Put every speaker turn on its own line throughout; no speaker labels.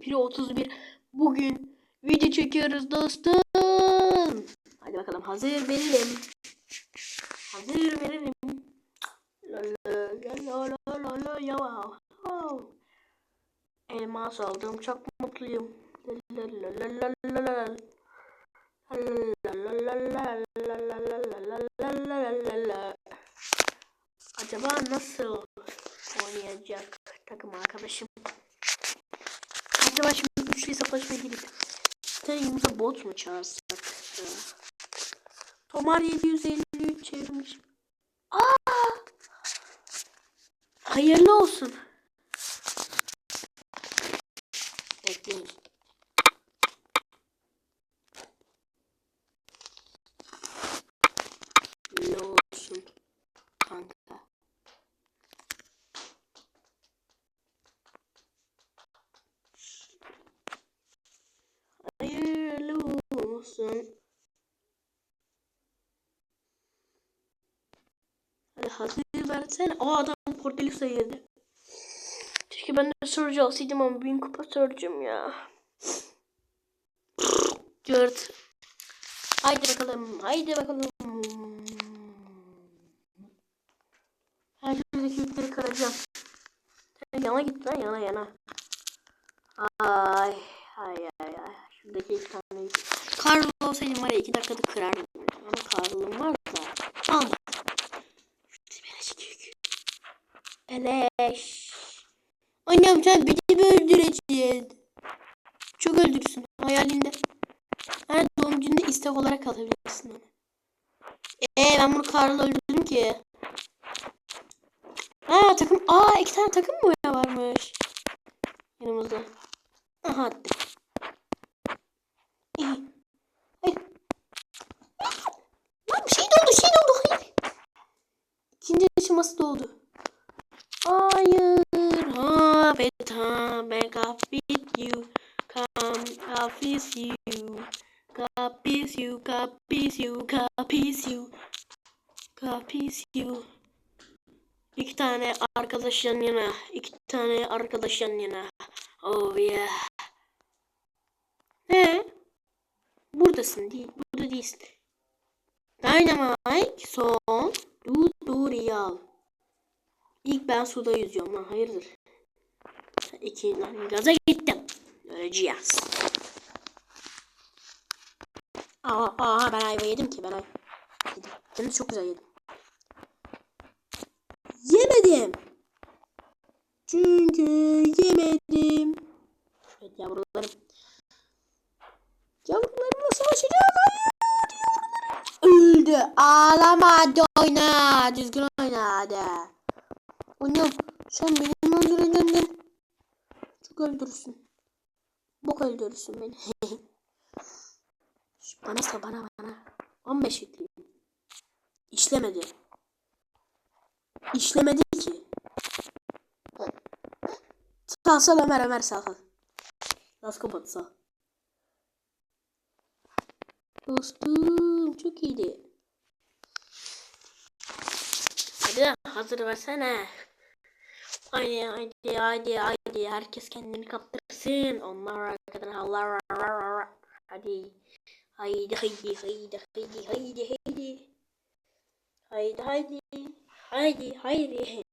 Pro 31 bugün video çekiyoruz dostum. Hadi bakalım hazır verelim. Hazır verelim. Elmas aldım çok mutluyum. Acaba nasıl oynayacak takım arkadaşım? Acaba şimdi güçlü hesaplaşmaya girip yanımıza bot mu çağırsak? Tomar 753 çevirmiş. Aa! Hayırlı olsun. Bekleyin. Ne olsun kanka? Hayırlı olsun. Hadi hazır versene. Aa adam Cordelus'a yedi. Keşke ben de sorucu alsaydım ama bin kupa sorucum ya. Cırt. Haydi bakalım. Haydi bakalım. Ben şuradaki yükleri kıracağım. Sen yana git lan yana yana. Ay ay ay ay. Şuradaki iki tane. Karlı olsaydım var ya iki dakikada kırardım. Ama karlım var da. Al. Şurada beleş yük. Beleş. Annem sen beni mi öldüreceksin? Çok öldürürsün hayalinde. Her doğum gününde istek olarak alabilirsin onu. Eee ben bunu karlı öldürdüm ki. Aa takım. Aa iki tane takım mı varmış? Yanımızda. Aha. Hayır. Lan bir şey doldu şey doldu hayır. İkinci aşaması doldu. Ha ha back up with you. Come with you. Kapis you, kapis you, kapis you. Kapis you. İki tane arkadaş yan yana. iki tane arkadaş yan yana. Oh yeah. Ne? Buradasın değil. Burada değilsin. Dynamite son. Tutorial. İlk ben suda yüzüyorum lan hayırdır. İki lan gaza gittim. Öleceğiz. Aa, aa ben ayva yedim ki ben ayva yedim. Çok güzel yedim. Yemedim. Çünkü yemedim. Evet yavrularım. Yavrularımla yavrularım. Öldü. Ağlama hadi oyna. Düzgün oyna hadi. Annem sen beni? Çok öldürürsün. Bok öldürürsün beni. Bana sal bana bana. 15 yüklüyüm. İşlemedi. İşlemedi ki. Sal Ömer Ömer sal sal. Nasıl kapat sal. Dostum çok iyiydi. Hadi hazır versene. Haydi haydi haydi haydi herkes kendini kaptırsın. Onlar arkadan havlar. Hadi. Haydi haydi haydi haydi haydi haydi. Haydi haydi. Haydi haydi.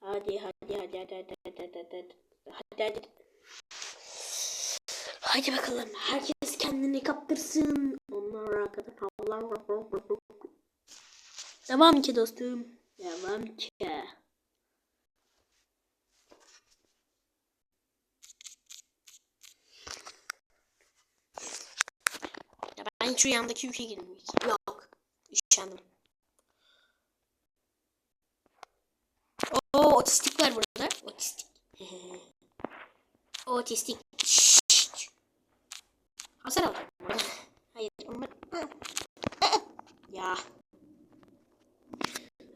Hadi hadi hadi hadi hadi hadi hadi hadi. Hadi hadi. Haydi bakalım herkes kendini kaptırsın. Onlar arkadan havlar. Devam ki dostum. Devam ki. Şu yandaki ülkeye girdim. Yok. Üşendim. Oo otistik var burada. Otistik. otistik. Şşş. Hasar aldım. Hayır. Onlar... ya.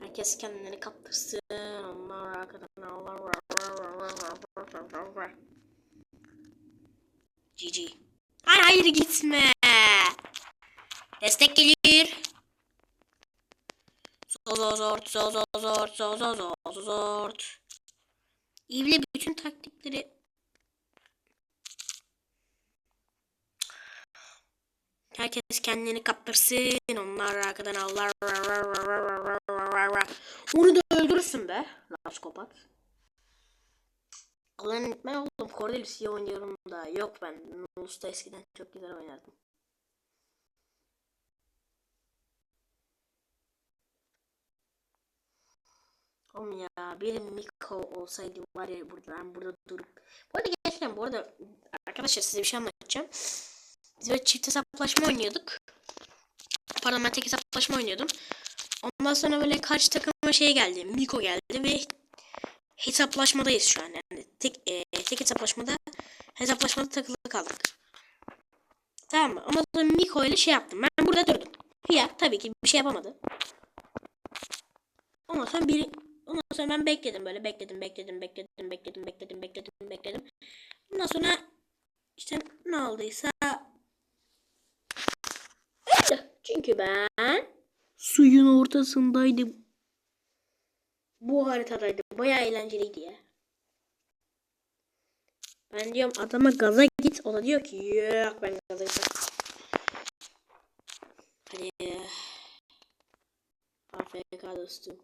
Herkes kendini kaptırsın. Onlar arkadan Allah. GG. Hayır gitme. Destek geliyor. Zor zor zor zor zor zor zor zor zor. Bütün taktikleri Herkes kendini kaptırsın. Onlar arkadan Allah. Onu da öldürürsün be. Laskopat. Ulan ben oldum. Cordelis'i oynuyorum da. Yok ben. Ulus'ta eskiden çok güzel oynardım. Oğlum ya bir Miko olsaydı var ya burada ben burada durup. Bu arada gerçekten bu arada arkadaşlar size bir şey anlatacağım. Biz böyle çift hesaplaşma oynuyorduk. Pardon ben tek hesaplaşma oynuyordum. Ondan sonra böyle karşı takıma şey geldi. Miko geldi ve hesaplaşmadayız şu an. Yani tek, e, tek hesaplaşmada hesaplaşmada takılı kaldık. Tamam mı? Ama sonra Miko ile şey yaptım. Ben burada durdum. Ya tabii ki bir şey yapamadı. Ondan sonra bir Ondan sonra ben bekledim böyle bekledim bekledim bekledim bekledim bekledim bekledim bekledim. Ondan sonra işte ne olduysa öldü. Çünkü ben suyun ortasındaydım. Bu haritadaydı. Bayağı eğlenceliydi ya. Ben diyorum adama gaza git. O da diyor ki yok ben gaza gitmem. Hadi. AFK dostum.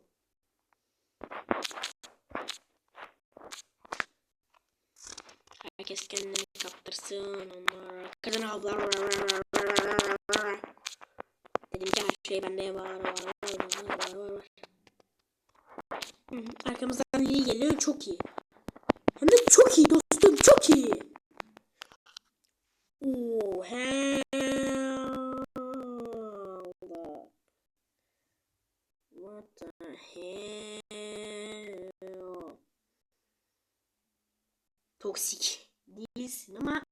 Herkes kendini kaptırsın. Onlar kadın avlar. Dedim ki her şey bende var. var, var, var, var, Arkamızdan Lee geliyor. Çok iyi. Hem de çok iyi dostum. Çok iyi. Oo, hell. Toksik değilsin ama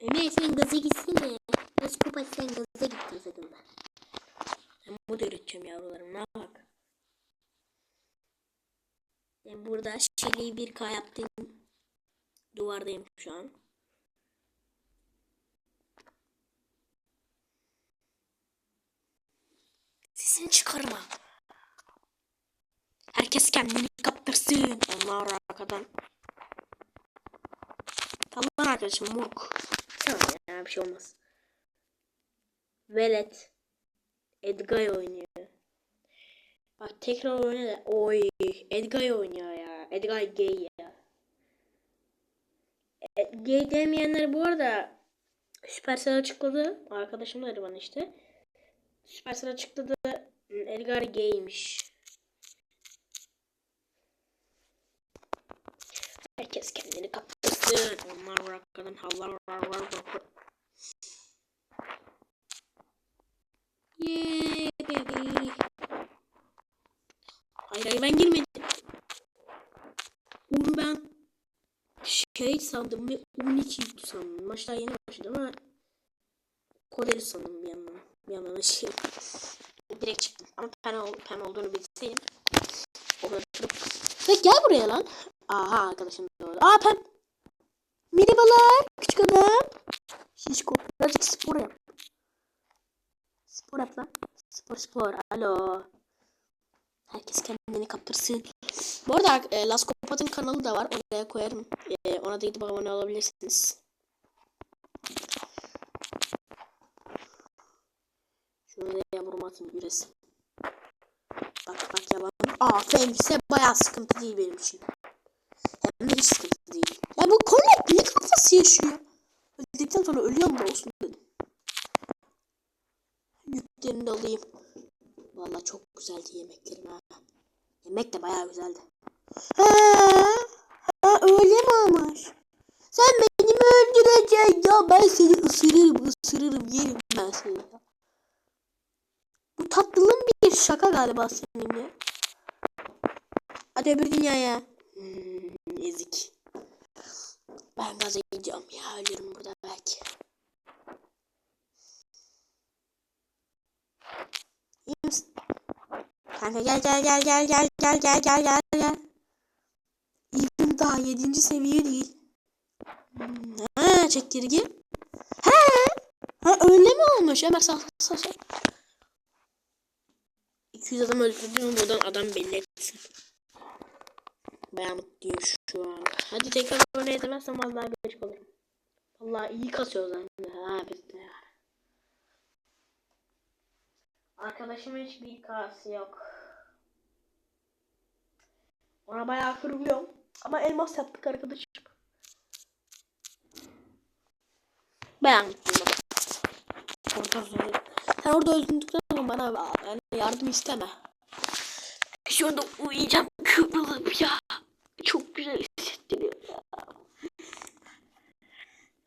Ömer sen gaza gitsene. Nasıl kapat sen gaza gittin sakın ben. Ben bu da üreteceğim yavrularım ne bak. Ben burada şeliği bir k yaptım. Duvardayım şu an. Sesini çıkarma. Herkes kendini kaptırsın. Onlar arkadan. Tamam arkadaşım moruk. Tamam ya bir şey olmaz. Velet. Edgay oynuyor. Bak tekrar oyna da. Oy. Edgay oynuyor ya. Edgay gay ya. E, gay demeyenler bu arada Supercell açıkladı. Arkadaşım da bana işte. Supercell açıkladı. Edgar gaymiş. Herkes kendini kaptırsın. Onlar arkadan havlar var var var. Yeah baby. Hayır hayır ben girmedim. Onu ben şey sandım ve 12 yuttu sandım. Maçlar yeni başladı ama Koderi sandım bir yandan. Bir yandan da şey. Direkt çıktım. Ama pem, ol, pem olduğunu bilseydim. O kadar durup. Ve gel buraya lan. Aha arkadaşım doğru. Aa pem. Merhabalar küçük adam. Şişko. Birazcık spor yap. Spor yap lan. Spor spor. Alo. Herkes kendini kaptırsın. Bu arada e, Laskopat'ın kanalı da var. Oraya koyarım. E, ona da gidip abone olabilirsiniz. Da yavrum atayım üresin. Bak bak yalan. Aa Fengise bayağı sıkıntı değil benim için. Hem de hiç sıkıntı değil. Ya bu Colette kafası yaşıyor? Öldükten sonra ölüyorum da olsun dedim. Yüklerini de alayım. Vallahi çok güzeldi yemeklerim ha. Yemek de bayağı güzeldi. Ha, ha öyle mi olmuş? Sen beni mi öldüreceksin ya? Ben seni ısırırım, ısırırım, yerim ben seni. Bu tatlının bir şaka galiba senin ya. Hadi öbür dünyaya. Hmm, ezik. Ben gaza gideceğim ya ölürüm burada belki. Kanka gel gel gel gel gel gel gel gel gel gel. İyiyim daha yedinci seviye değil. Hmm, Ha çektirgi. Ha. Ha öyle mi olmuş? Hemen sağ sağ sağ. 200 adam öldürdüm buradan adam belli etsin. Bayağı mutluyum şu an. Hadi tekrar oraya edemezsem vallahi geç olurum. Vallahi iyi kasıyoruz anne. Ha biz de. Arkadaşımın hiç bir kası yok. Ona bayağı kırılıyorum. Ama elmas yaptık arkadaşım. Ben. Orada. Sen orada öldürdükten sonra bana yani yardım isteme. Şu anda uyuyacağım kıvrılıp ya. Çok güzel hissettiriyor ya.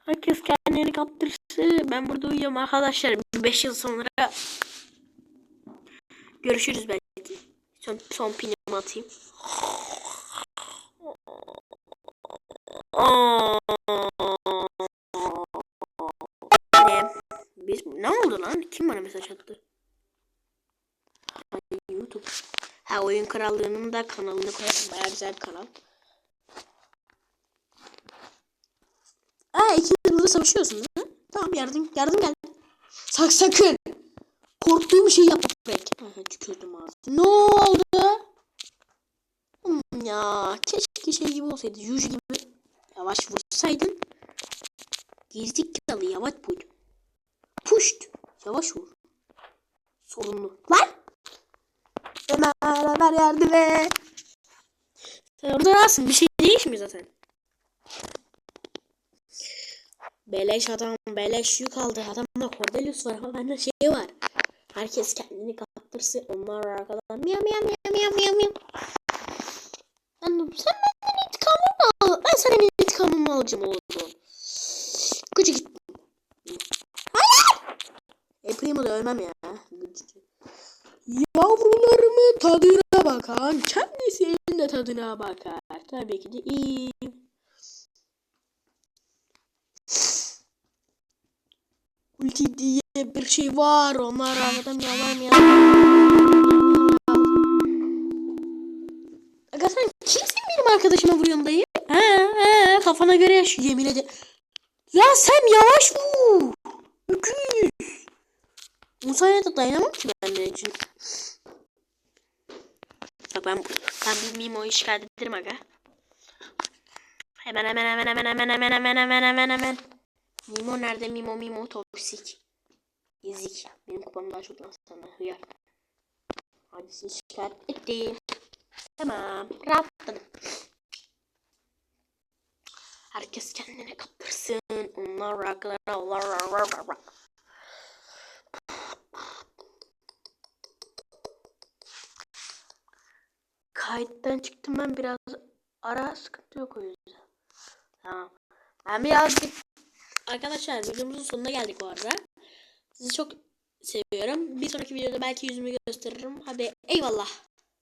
Herkes kendini kaptırsın. Ben burada uyuyorum arkadaşlar. 5 yıl sonra görüşürüz belki. Son, son pinimi atayım. Ne? Biz ne oldu lan? Kim bana mesaj attı? YouTube. Ha oyun krallığının da kanalını koyarım. Bayağı güzel kanal. Ha savaşıyorsunuz ha? Tamam yardım yardım geldi. Sak sakın. Korktuğum şeyi. Aha tükürdüm ağzı. Ne oldu? Hmm, ya keşke şey gibi olsaydı. Yuji gibi yavaş vursaydın. Gerizekalı yavaş vur. Puşt. Yavaş vur. Sorunlu. Lan. Ömer Ömer yardım et. Sen orada rahatsın. Bir şey değişmiyor zaten. Beleş adam, beleş yük aldı. Adamda Cordelius var ama bende şey var. Herkes kendini kaptırsın. Onlar arkadan miyav miyav miyav miyav miyav miyav. Ben, sen benden intikamımı al. Ben senin intikamımı alacağım oğlum. Gıcı git. Hayır. E Primo da ölmem ya. Gıcı. Yavrularımı tadına bakan kendisinin de tadına bakar. Tabii ki de iyi. Ulti diye bir şey var. Onlar aradan yalan ya. Aga sen kimsin benim arkadaşıma vuruyorsun dayı? He he kafana göre yaşıyor yemin ederim. Ya sen yavaş vur. Öküz. Musa'ya da dayanamam ki ben de için. Bak ben, ben bu Mimo'yu şikayet ederim aga. Hemen hemen hemen hemen hemen hemen hemen hemen hemen hemen. Mimo nerede? Mimo Mimo toksik. Ezik. Benim kupam daha çok sana hıyar. Hadi sizi şikayet ettim. Tamam. Rahatladım. Herkes kendine kaptırsın. Onlar raklar. Allah Kayıttan çıktım ben biraz ara sıkıntı yok o yüzden. Tamam. Ben birazcık Arkadaşlar videomuzun sonuna geldik bu arada. Sizi çok seviyorum. Bir sonraki videoda belki yüzümü gösteririm. Hadi eyvallah.